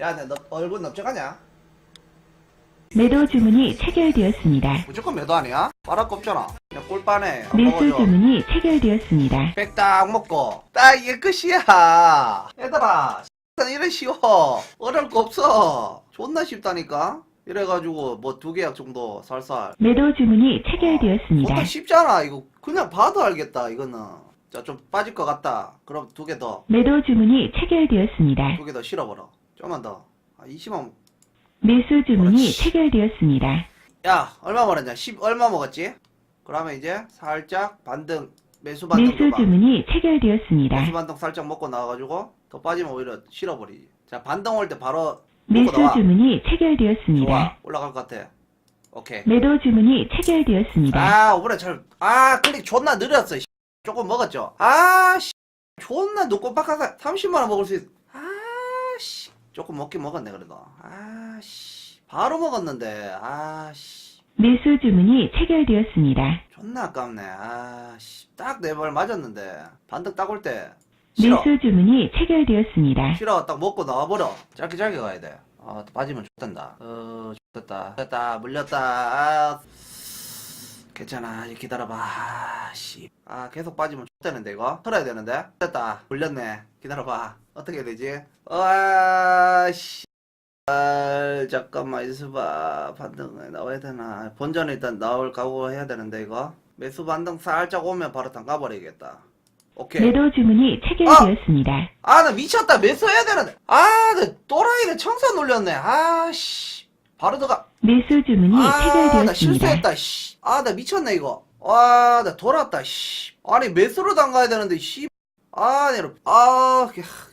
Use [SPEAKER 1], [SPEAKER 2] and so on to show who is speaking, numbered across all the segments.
[SPEAKER 1] 야, 내너 얼굴 넓적하냐?
[SPEAKER 2] 매도 주문이 체결되었습니다.
[SPEAKER 1] 무조건 매도 아니야? 빨아 꼽잖아. 그냥 꿀빠네. 안
[SPEAKER 2] 매수
[SPEAKER 1] 먹어줘.
[SPEAKER 2] 주문이 체결되었습니다.
[SPEAKER 1] 백딱 먹고 딱 이게 끝이야. 얘들아, 이래 쉬워. 어려울 거 없어. 존나 쉽다니까. 이래가지고 뭐두 계약 정도 살살.
[SPEAKER 2] 매도 주문이 체결되었습니다.
[SPEAKER 1] 쉽잖아. 이거 그냥 봐도 알겠다. 이거는. 자, 좀 빠질 것 같다. 그럼 두 개 더.
[SPEAKER 2] 매도 주문이 체결되었습니다.
[SPEAKER 1] 두 개 더 실어버려. 좀만 더. 아, 20만.
[SPEAKER 2] 매수 주문이
[SPEAKER 1] 그렇지.
[SPEAKER 2] 체결되었습니다.
[SPEAKER 1] 야, 얼마 먹었냐? 10 얼마 먹었지? 그러면 이제 살짝 반등 매수 반등
[SPEAKER 2] 매수
[SPEAKER 1] 줘봐.
[SPEAKER 2] 주문이 체결되었습니다.
[SPEAKER 1] 매수 반등 살짝 먹고 나와가지고 더 빠지면 오히려 실어버리지. 자, 반등 올 때 바로 먹고
[SPEAKER 2] 매수
[SPEAKER 1] 나와.
[SPEAKER 2] 주문이 체결되었습니다.
[SPEAKER 1] 좋아. 올라갈 것 같아. 오케이.
[SPEAKER 2] 매도 주문이 체결되었습니다.
[SPEAKER 1] 아, 이번에 잘, 아, 클릭 존나 느렸어. 씨. 조금 먹었죠? 아, 씨. 존나 눈꼴박하다. 30만 원 먹을 수 있, 아, 씨. 조금 먹긴 먹었네, 그래도. 아, 씨. 바로 먹었는데, 아, 씨.
[SPEAKER 2] 매수 주문이 체결되었습니다.
[SPEAKER 1] 존나 아깝네. 아, 씨. 딱 네 발 맞았는데. 반등 딱 올 때. 싫어.
[SPEAKER 2] 매수 주문이 체결되었습니다.
[SPEAKER 1] 싫어. 딱 먹고 나와버려. 짧게 짧게 가야 돼. 아, 또 빠지면 좋단다. 어, 좋됐다. 됐다. 물렸다. 아, 괜찮아. 이제 기다려봐. 아, 씨. 아, 계속 빠지면 좋다는데, 이거? 털어야 되는데? 됐다. 물렸네. 기다려봐. 어떻게 해야 되지? 아, 씨. 아, 잠깐만 있어봐. 반등에 나와야 되나? 본전에 일단 나올 각오 해야 되는데, 이거? 매수 반등 살짝 오면 바로 당 가버리겠다. 오케이.
[SPEAKER 2] 매도 주문이 체결되었습니다.
[SPEAKER 1] 아, 나 미쳤다. 매수해야 되는데. 아, 나 또라이를 청소 놀렸네. 아, 씨. 바로 들어가.
[SPEAKER 2] 매수 주문이
[SPEAKER 1] 아, 나
[SPEAKER 2] 체결되었습니다.
[SPEAKER 1] 실수했다, 씨. 아, 나 미쳤네, 이거. 와, 나 돌았다, 씨. 아니, 매수로 담가야 되는데, 씨. 아, 네, 여러분. 아,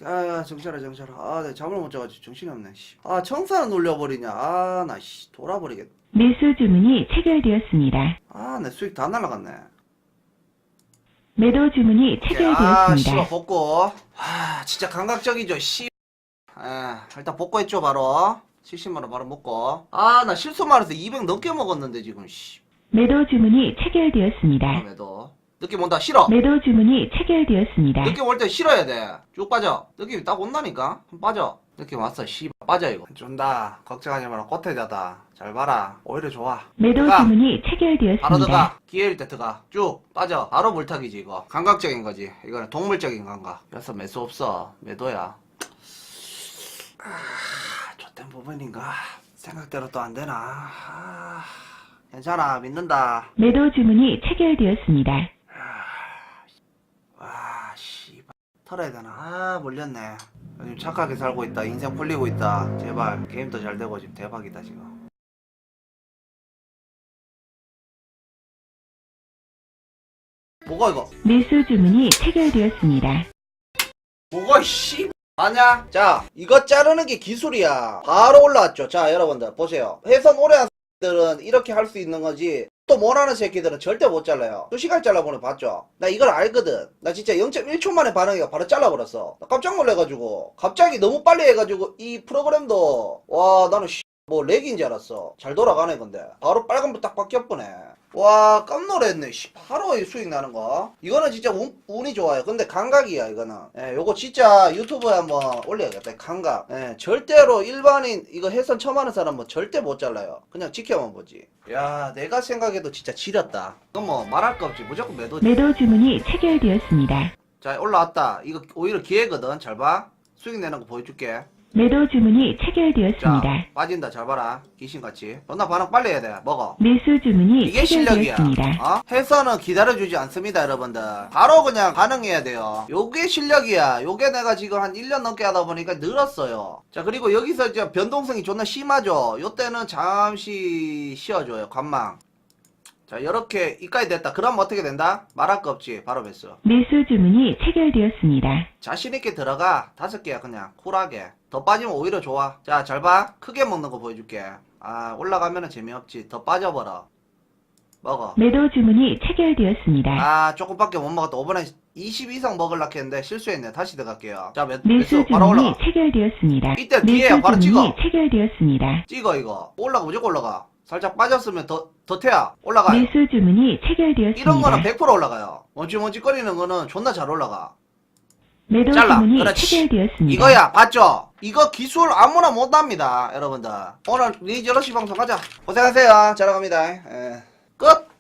[SPEAKER 1] 아, 아, 정찰아, 정찰아. 아, 내가 잠을 못 자가지고 정신이 없네, 씨. 아, 청사를 놀려버리냐. 아, 나, 씨. 돌아버리겠다.
[SPEAKER 2] 매수 주문이 체결되었습니다.
[SPEAKER 1] 아, 내 수익 다 날라갔네.
[SPEAKER 2] 매도 주문이
[SPEAKER 1] 아,
[SPEAKER 2] 체결되었습니다.
[SPEAKER 1] 씨발, 복구. 아, 진짜 감각적이죠, 씨. 아, 일단 복구했죠, 바로. 70만원 바로 먹고. 아, 나 실수 말해서 200 넘게 먹었는데, 지금, 씨.
[SPEAKER 2] 매도 주문이 체결되었습니다.
[SPEAKER 1] 다음에도. 느낌 온다, 싫어.
[SPEAKER 2] 매도 주문이 체결되었습니다.
[SPEAKER 1] 느낌 올 때 싫어야 돼. 쭉 빠져. 느낌이 딱 온다니까? 빠져. 느낌 왔어, 씨. 빠져, 이거. 준다. 걱정하지 마라. 꽃태자다. 잘 봐라. 오히려 좋아.
[SPEAKER 2] 매도
[SPEAKER 1] 들어가.
[SPEAKER 2] 주문이
[SPEAKER 1] 바로
[SPEAKER 2] 체결되었습니다.
[SPEAKER 1] 들어가. 기회일 때 들어가. 쭉 빠져. 바로 물타기지 이거. 감각적인 거지. 이거는 동물적인 감각. 그래서 매수 없어. 매도야. 아, 부분인가. 생각대로 또 안 되나. 아, 괜찮아. 믿는다.
[SPEAKER 2] 매도 주문이 체결되었습니다.
[SPEAKER 1] 와, 씨. 털어야 되나. 아, 몰렸네. 요즘 착하게 살고 있다. 인생 풀리고 있다. 제발. 게임도 잘 되고 지금 대박이다 지금. 뭐가 이거?
[SPEAKER 2] 매수 주문이 체결되었습니다.
[SPEAKER 1] 뭐가 씨 아냐? 자 이거 자르는 게 기술이야. 바로 올라왔죠. 자 여러분들 보세요. 회선 오래 한 새끼들은 이렇게 할 수 있는 거지. 또 못하는 새끼들은 절대 못 잘라요. 두 시간 잘라보는 거 봤죠? 나 이걸 알거든. 나 진짜 0.1초 만에 반응해가 바로 잘라버렸어. 나 깜짝 놀래가지고. 갑자기 너무 빨리 해가지고 이 프로그램도. 와 나는 씨, 뭐 렉인 줄 알았어. 잘 돌아가네 근데. 바로 빨간불 딱 바뀌었보네 와 깜놀했네. 씨, 바로 이 수익 나는 거. 이거는 진짜 운, 운이 좋아요. 근데 감각이야 이거는. 예, 요거 진짜 유튜브에 한번 올려야겠다 감각. 예, 절대로 일반인 이거 해선 처음 하는 사람은 절대 못 잘라요. 그냥 지켜만 보지. 야 내가 생각해도 진짜 지렸다. 그건 뭐 말할 거 없지. 무조건 매도지.
[SPEAKER 2] 매도 주문이 체결되었습니다.
[SPEAKER 1] 자 올라왔다. 이거 오히려 기회거든. 잘봐. 수익 내는 거 보여줄게
[SPEAKER 2] 매도 주문이
[SPEAKER 1] 자
[SPEAKER 2] 체결되었습니다.
[SPEAKER 1] 빠진다 잘 봐라 귀신같이 존나 반응 빨리 해야 돼 먹어
[SPEAKER 2] 매수 주문이
[SPEAKER 1] 이게 실력이야.
[SPEAKER 2] 체결되었습니다.
[SPEAKER 1] 어? 해서는 기다려주지 않습니다, 여러분들. 바로 그냥 반응해야 돼요. 요게 실력이야. 요게 내가 지금 한 1년 넘게 하다 보니까 늘었어요. 자, 그리고 여기서 이제 변동성이 존나 심하죠. 요때는 잠시 쉬어줘요, 관망. 자, 이렇게 이까지 됐다. 그럼 어떻게 된다? 말할 거 없지. 바로 매수.
[SPEAKER 2] 매수 주문이 체결되었습니다.
[SPEAKER 1] 자신 있게 들어가. 다섯 개야, 그냥. 쿨하게. 더 빠지면 오히려 좋아. 자, 잘 봐. 크게 먹는 거 보여줄게. 아, 올라가면 은 재미없지. 더 빠져버려. 먹어.
[SPEAKER 2] 매도 주문이 체결되었습니다.
[SPEAKER 1] 아 조금밖에 못 먹었다 5번에 20 이상 먹으려고 했는데 실수했네 다시 들어갈게요 자 매,
[SPEAKER 2] 매수
[SPEAKER 1] 매수 바로
[SPEAKER 2] 주문이
[SPEAKER 1] 올라가
[SPEAKER 2] 체결되었습니다.
[SPEAKER 1] 이때 뒤에야, 바로
[SPEAKER 2] 주문이
[SPEAKER 1] 찍어.
[SPEAKER 2] 체결되었습니다.
[SPEAKER 1] 찍어 이거 올라가 무조건 올라가 살짝 빠졌으면 더, 더 태야 올라가요
[SPEAKER 2] 매수 주문이 체결되었습니다.
[SPEAKER 1] 이런 거는 100% 올라가요 먼지먼지거리는 거는 존나 잘 올라가
[SPEAKER 2] 매도
[SPEAKER 1] 잘라.
[SPEAKER 2] 주문이
[SPEAKER 1] 그렇지.
[SPEAKER 2] 체결되었습니다.
[SPEAKER 1] 이거야 봤죠 이거 기술 아무나 못합니다 여러분들 오늘 리저러시 방송 가자 고생하세요 잘 갑니다 예. 끝